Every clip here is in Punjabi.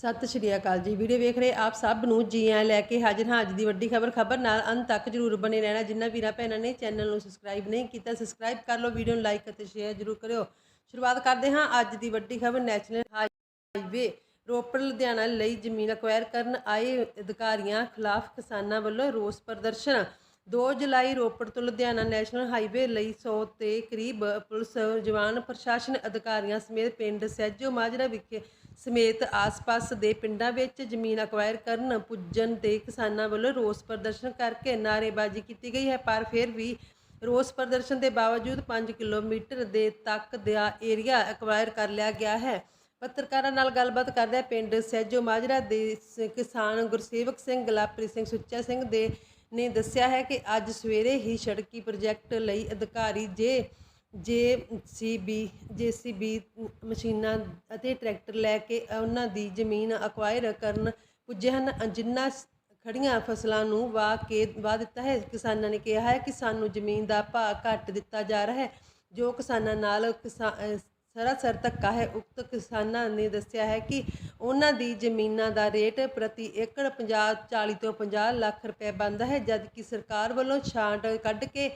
ਸਤਿ ਸ਼੍ਰੀ ਅਕਾਲ ਜੀ। ਵੀਡੀਓ ਵੇਖ ਰਹੇ ਆਪ ਸਭ ਨੂੰ ਜੀ ਆਇਆਂ ਲੈ ਕੇ ਹਾਜ਼ਰ ਹਾਂ। ਅੱਜ ਦੀ ਵੱਡੀ ਖਬਰ ਖਬਰ ਨਾਲ ਅੰਤ ਤੱਕ ਜਰੂਰ ਬਣੇ ਰਹਿਣਾ। ਜਿੰਨਾ ਵੀਰਾਂ ਭੈਣਾਂ ਨੇ ਚੈਨਲ ਨੂੰ ਸਬਸਕ੍ਰਾਈਬ ਨਹੀਂ ਕੀਤਾ ਸਬਸਕ੍ਰਾਈਬ ਕਰ ਲਓ, ਵੀਡੀਓ ਨੂੰ ਲਾਈਕ ਅਤੇ ਸ਼ੇਅਰ ਜਰੂਰ ਕਰਿਓ। ਸ਼ੁਰੂਆਤ ਕਰਦੇ ਹਾਂ ਅੱਜ ਦੀ ਵੱਡੀ ਖਬਰ ਨੈਸ਼ਨਲ ਹਾਈਵੇ ਰੋਪੜ, ਲੁਧਿਆਣਾ ਲਈ ਜ਼ਮੀਨ ਅਕਵਾਇਰ ਕਰਨ ਆਏ ਅਧਿਕਾਰੀਆਂ ਖਿਲਾਫ ਕਿਸਾਨਾਂ ਵੱਲੋਂ ਰੋਸ ਪ੍ਰਦਰਸ਼ਨ। 2 ਜੁਲਾਈ ਰੋਪੜ ਤੋਂ ਲੁਧਿਆਣਾ ਨੈਸ਼ਨਲ ਹਾਈਵੇ ਲਈ 100 ਤੇ ਕਰੀਬ ਪੁਲਿਸ ਜਵਾਨ ਪ੍ਰਸ਼ਾਸਨ ਅਧਿਕਾਰੀਆਂ ਸਮੇਤ ਪਿੰਡ ਸਹਿਜੋ ਮਾਜਰਾ ਵਿਖੇ ਸਮੇਤ ਆਸ-ਪਾਸ ਦੇ ਪਿੰਡਾਂ ਵਿੱਚ ਜ਼ਮੀਨ ਅਕਵਾਇਰ ਕਰਨ, ਪੁੱਜਣ ਤੇ ਕਿਸਾਨਾਂ ਵੱਲੋਂ ਰੋਸ ਪ੍ਰਦਰਸ਼ਨ ਕਰਕੇ ਨਾਅਰੇਬਾਜ਼ੀ ਕੀਤੀ ਗਈ ਹੈ, ਪਰ ਫਿਰ ਵੀ ਰੋਸ ਪ੍ਰਦਰਸ਼ਨ ਦੇ ਬਾਵਜੂਦ 5 ਕਿਲੋਮੀਟਰ ਦੇ ਤੱਕ ਦਾ ਏਰੀਆ ਅਕਵਾਇਰ ਕਰ ਲਿਆ ਗਿਆ ਹੈ। ਪੱਤਰਕਾਰਾਂ ਨਾਲ ਗੱਲਬਾਤ ਕਰਦਿਆਂ ਪਿੰਡ ਸਹਿਜੋ ਮਾਜਰਾ ਦੇ ਕਿਸਾਨ ਗੁਰਸੇਵਕ ਸਿੰਘ ਗਲਾਪ੍ਰੀਤ ਸਿੰਘ ਸੁੱਚਾ ਸਿੰਘ ਦੇ ਨੇ ਦੱਸਿਆ ਹੈ ਕਿ ਅੱਜ ਸਵੇਰੇ ਹੀ ਸੜਕੀ ਪ੍ਰੋਜੈਕਟ ਲਈ ਅਧਿਕਾਰੀ ਜੇ ਜੇ ਸੀ ਬੀ, ਜੇ ਸੀ ਬੀ ਮਸ਼ੀਨਾਂ ਅਤੇ ਟਰੈਕਟਰ ਲੈ ਕੇ ਉਹਨਾਂ ਦੀ ਜ਼ਮੀਨ ਅਕਵਾਇਰ ਕਰਨ ਪੁੱਜੇ ਹਨ ਜਿਨ੍ਹਾਂ ਸ- ਖੜੀਆਂ ਫਸਲਾਂ ਨੂੰ ਵਾ ਕੇ ਵਾ ਦਿੱਤਾ ਹੈ। ਕਿਸਾਨਾਂ ਨੇ ਕਿਹਾ ਹੈ ਕਿ ਸਾਨੂੰ ਜ਼ਮੀਨ ਦਾ ਭਾਅ ਘੱਟ ਦਿੱਤਾ ਜਾ ਰਿਹਾ ਹੈ। ਜੋ ਕਿਸਾਨਾਂ ਨਾਲ ਕਿਸਾ- ਸਰਾਸਰ ਧੱਕਾ ਹੈ। ਉਕਤ ਕਿਸਾਨਾਂ ਨੇ ਦੱਸਿਆ ਹੈ ਕਿ ਉਹਨਾਂ ਦੀ ਜ਼ਮੀਨਾਂ ਦਾ ਰੇਟ ਪ੍ਰਤੀ ਏਕੜ 50 40 ਤੋਂ 50 ਲੱਖ ਰੁਪਏ ਬਣਦਾ ਹੈ, ਜਦਕਿ ਸਰਕਾਰ ਵੱਲੋਂ ਛਾਂਟ ਕੱਢ ਕੇ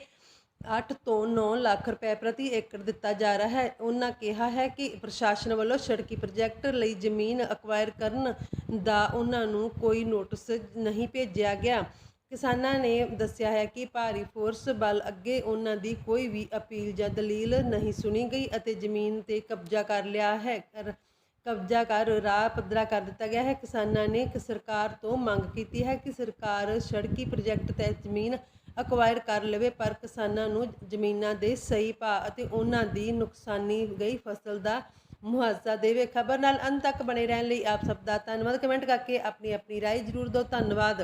8 ਤੋਂ 9 ਲੱਖ ਰੁਪਏ ਪ੍ਰਤੀ ਏਕੜ ਦਿੱਤਾ ਜਾ ਰਿਹਾ ਹੈ। ਉਹਨਾਂ ਕਿਹਾ ਹੈ ਕਿ ਪ੍ਰਸ਼ਾਸਨ ਵੱਲੋਂ ਸੜਕੀ ਪ੍ਰੋਜੈਕਟ ਲਈ ਜ਼ਮੀਨ ਅਕਵਾਇਰ ਕਰਨ ਦਾ ਉਹਨਾਂ ਨੂੰ ਕੋਈ ਨੋਟਿਸ ਨਹੀਂ ਭੇਜਿਆ ਗਿਆ। ਕਿਸਾਨਾਂ ਨੇ ਦੱਸਿਆ ਹੈ ਕਿ ਭਾਰੀ ਫੋਰਸ ਬਲ ਅੱਗੇ ਉਹਨਾਂ ਦੀ ਕੋਈ ਵੀ ਅਪੀਲ ਜਾਂ ਦਲੀਲ ਨਹੀਂ ਸੁਣੀ ਗਈ ਅਤੇ ਜ਼ਮੀਨ ਤੇ ਕਬਜ਼ਾ ਕਰ ਲਿਆ ਹੈ। ਕਰ, ਕਬਜ਼ਾ ਕਰ ਰਾਹ ਪੱਧਰਾ ਕਰ ਦਿੱਤਾ ਗਿਆ ਹੈ। ਕਿਸਾਨਾਂ ਨੇ ਸਰਕਾਰ ਤੋਂ ਮੰਗ ਕੀਤੀ ਹੈ ਕਿ ਸਰਕਾਰ ਸੜਕੀ ਪ੍ਰੋਜੈਕਟ ਤਹਿਤ ਜ਼ਮੀਨ ਅਕਵਾਇਰ ਕਰ ਲਵੇ, ਪਰ ਕਿਸਾਨਾਂ ਨੂੰ ਜ਼ਮੀਨਾਂ ਦੇ ਸਹੀ ਭਾਅ ਅਤੇ ਉਹਨਾਂ ਦੀ ਨੁਕਸਾਨੀ ਗਈ ਫਸਲ ਦਾ ਮੁਆਵਜ਼ਾ ਦੇਵੇ। ਖਬਰ ਨਾਲ ਅੰਤ ਤੱਕ ਬਣੇ ਰਹਿਣ ਲਈ ਆਪ ਸਭ ਦਾ ਧੰਨਵਾਦ। ਕਮੈਂਟ ਕਰਕੇ ਆਪਣੀ ਆਪਣੀ ਰਾਏ ਜ਼ਰੂਰ ਦਿਓ। ਧੰਨਵਾਦ।